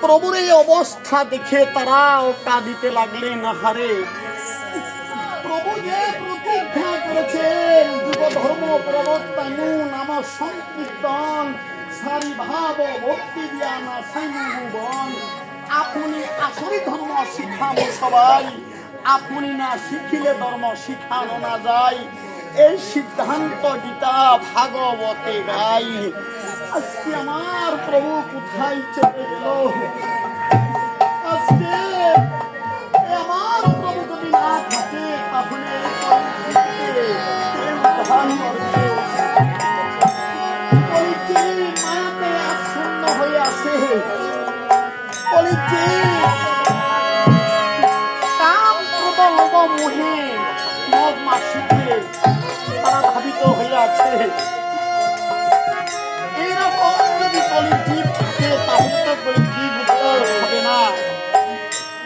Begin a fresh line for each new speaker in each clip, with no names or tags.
প্রভুর এই অবস্থা দেখে তারাও কাঁদিতে লাগলেন হারে প্রভু যে প্রতিজ্ঞা করেছেন যুব ধর্ম প্রবর্তনু নাম সংকীর্তন সারি ভাব ভক্তি জ্ঞান সংবন আপনি আসরি ধর্ম শিখাবো সবাই, আপনি না শিখিলে ধর্ম শিখানো না যায়। এই সিদ্ধান্ত গীতা ভাগবতে গাই আজকে আমার প্রভু কোথায় চলে গেল? আজকে আমার প্রভু যদি না থাকে, তাহলে মায়াতে হয়ে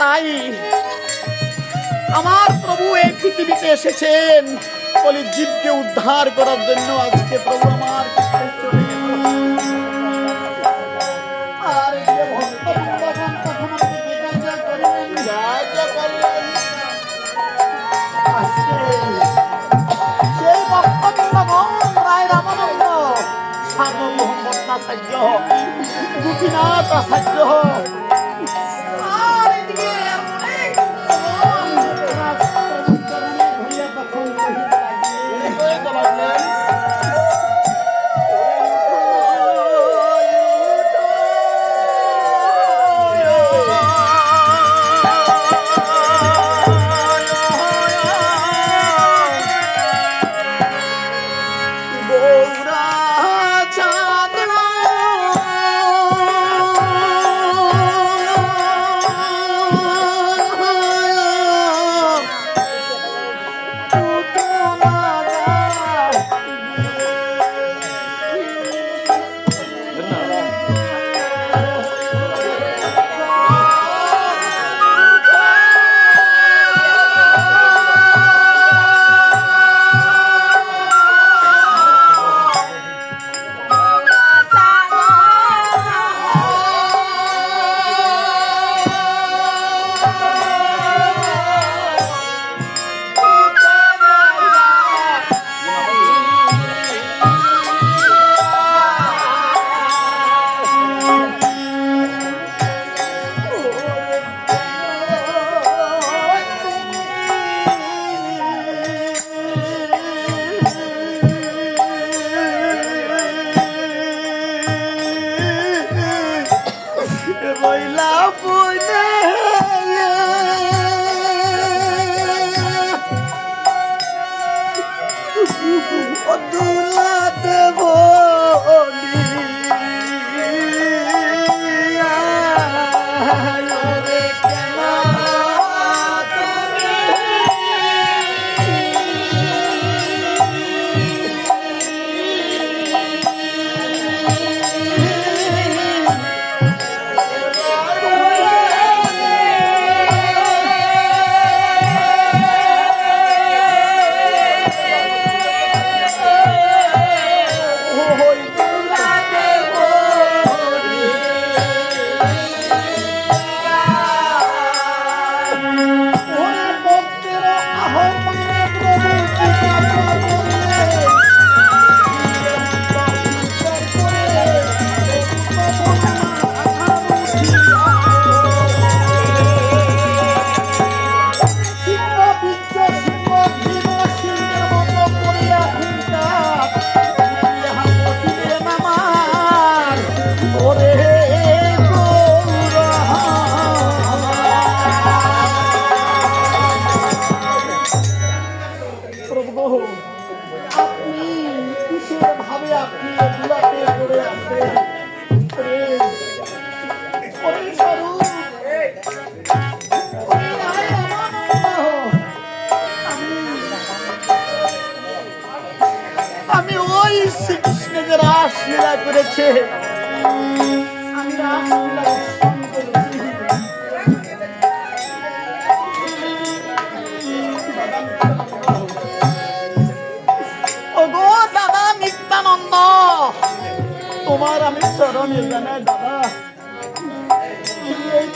তাই আমার প্রভু এই পৃথিবীতে এসেছেন বলি জীবকে উদ্ধার করার জন্য আজকে প্রভু আমার মোহাম্মদ আচার্য গোপীনাথ আচার্য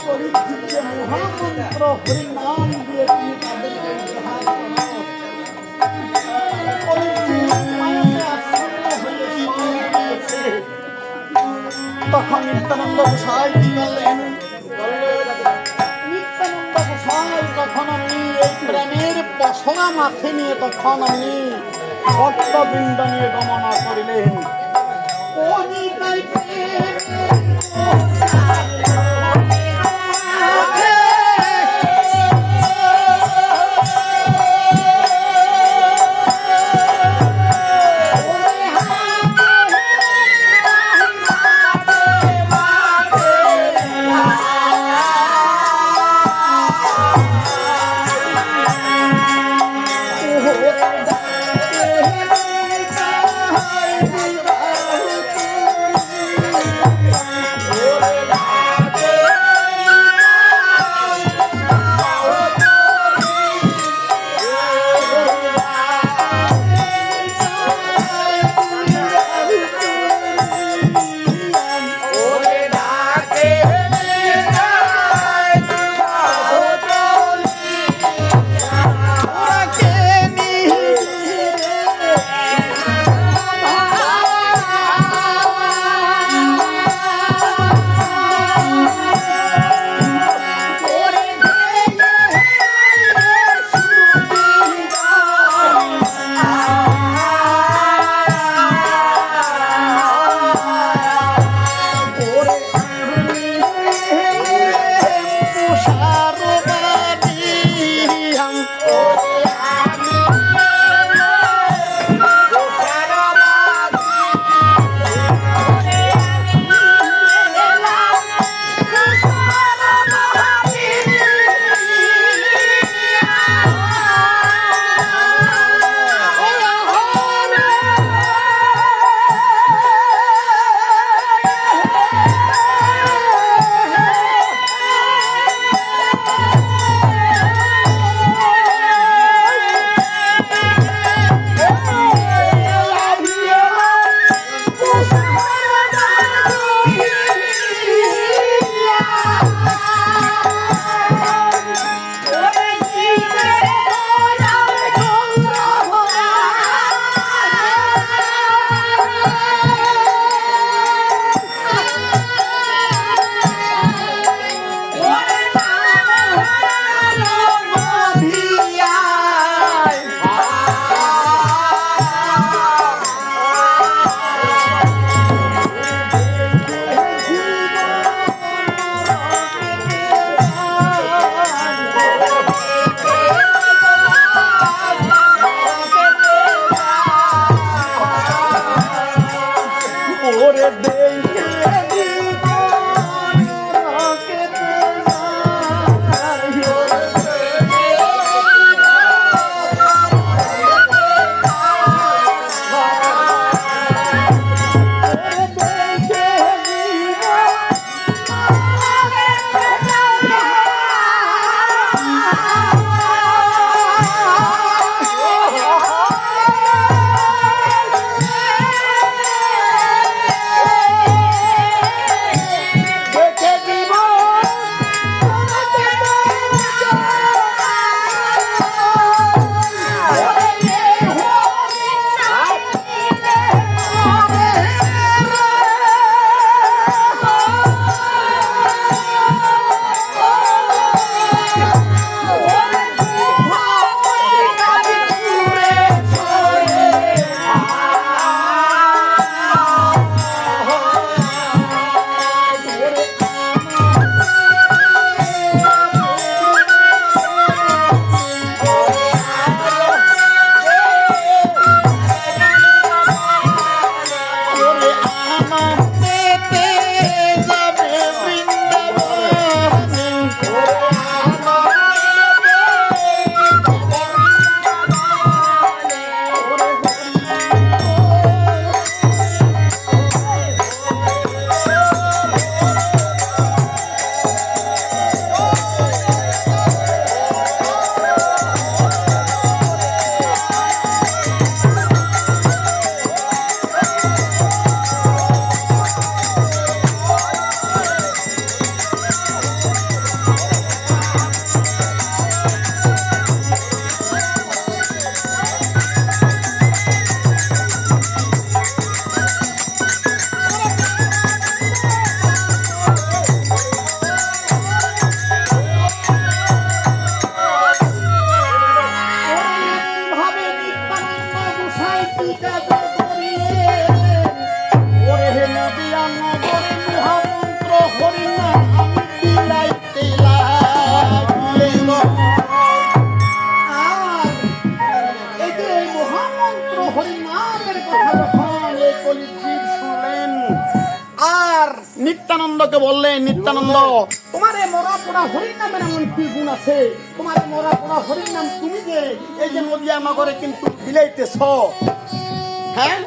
মন্ত্র হরিনাম দিয়ে তুমি তাদেরকে উদ্ধার হয়ে। তখন নিত্যানন্দ গোসাই কি করলেন নিত্যানন্দ গোসাই তখন আপনি এই প্রেমের পশরা মাথে নিয়ে তখন আপনি ভক্তবৃন্দ নিয়ে গমনা করিলেন Oh, নিত্যানন্দকে বললেন নিত্যানন্দ, তোমার এই মরা পোড়া হরিণ নামের এমন কি গুণ আছে? তোমার এই মরা পোড়া হরিণ নাম তুমি যে এই যে নদিয়া নগরে কিন্তু বিলাইতেছ। হ্যাঁ?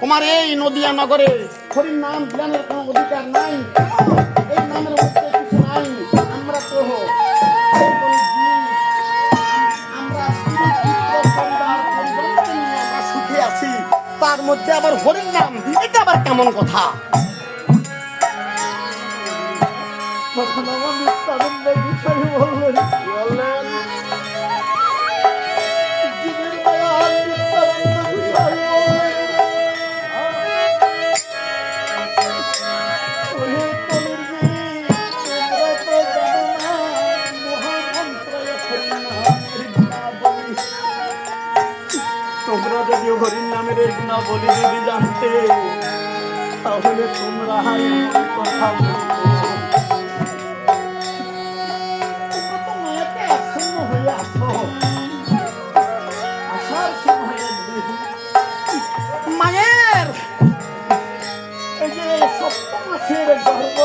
তোমার এই নদিয়া নগরে হরিণ নাম বিলানের কোনো অধিকার নাই। এই নামের মধ্যে কিছু নাই। আমরা তো তার মধ্যে আবার হরিণ নাম, এটা আবার কেমন কথা? তখন আমার নিত্যানন্দ বিষয় বললেন। বললেন তোমরা যদি হরিণ নামের গুণাবলী যদি জানতে তাহলে তোমরা কথা বলতে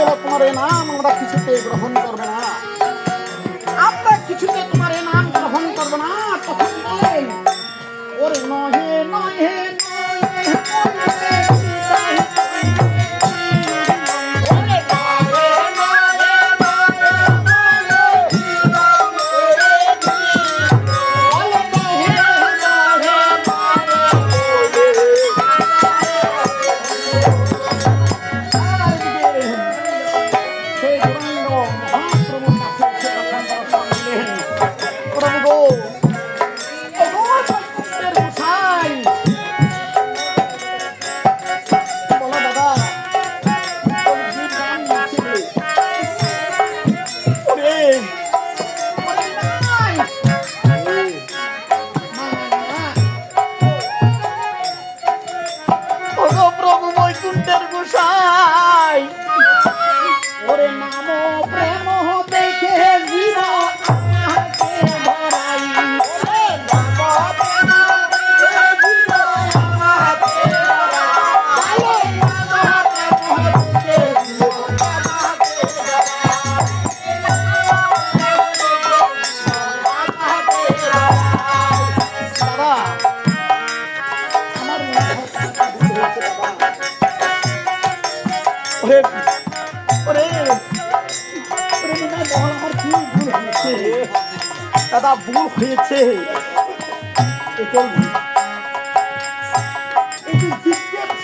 বলো তোমার এই নাম আমরা কিছুতে গ্রহণ করবে না। আমরা কিছুতে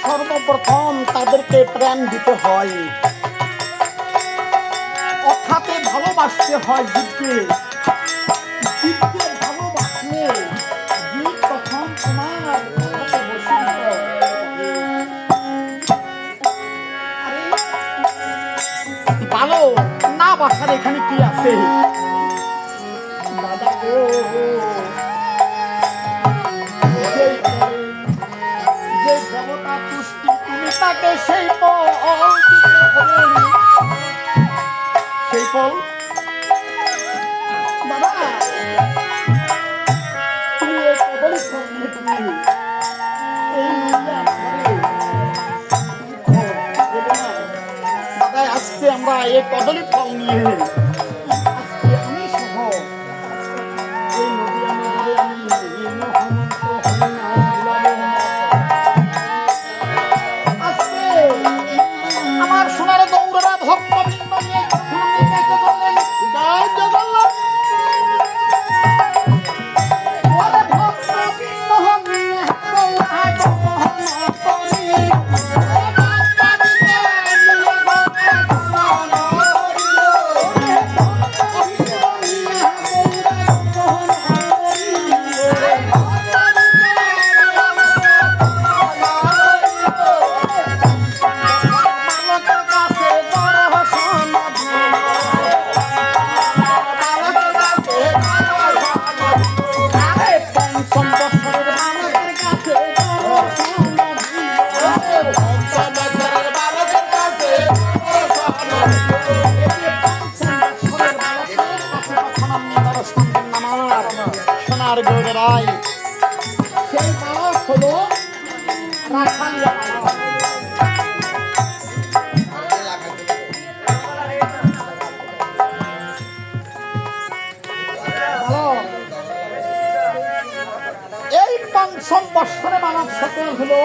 সর্বপ্রথম তাদেরকে প্রাণ দিতে হয়। অর্থাতে ভালোবাসতে হয় জীবকে ভালো না বাসার এখানে কি আছে? আজকে আমরা এই কদলের ফল নিয়ে হয় সেই মানস হলো এই পঞ্চম বৎসরে মানব সকল হলো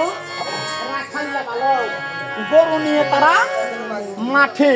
গরু নিয়ে তারা মাঠে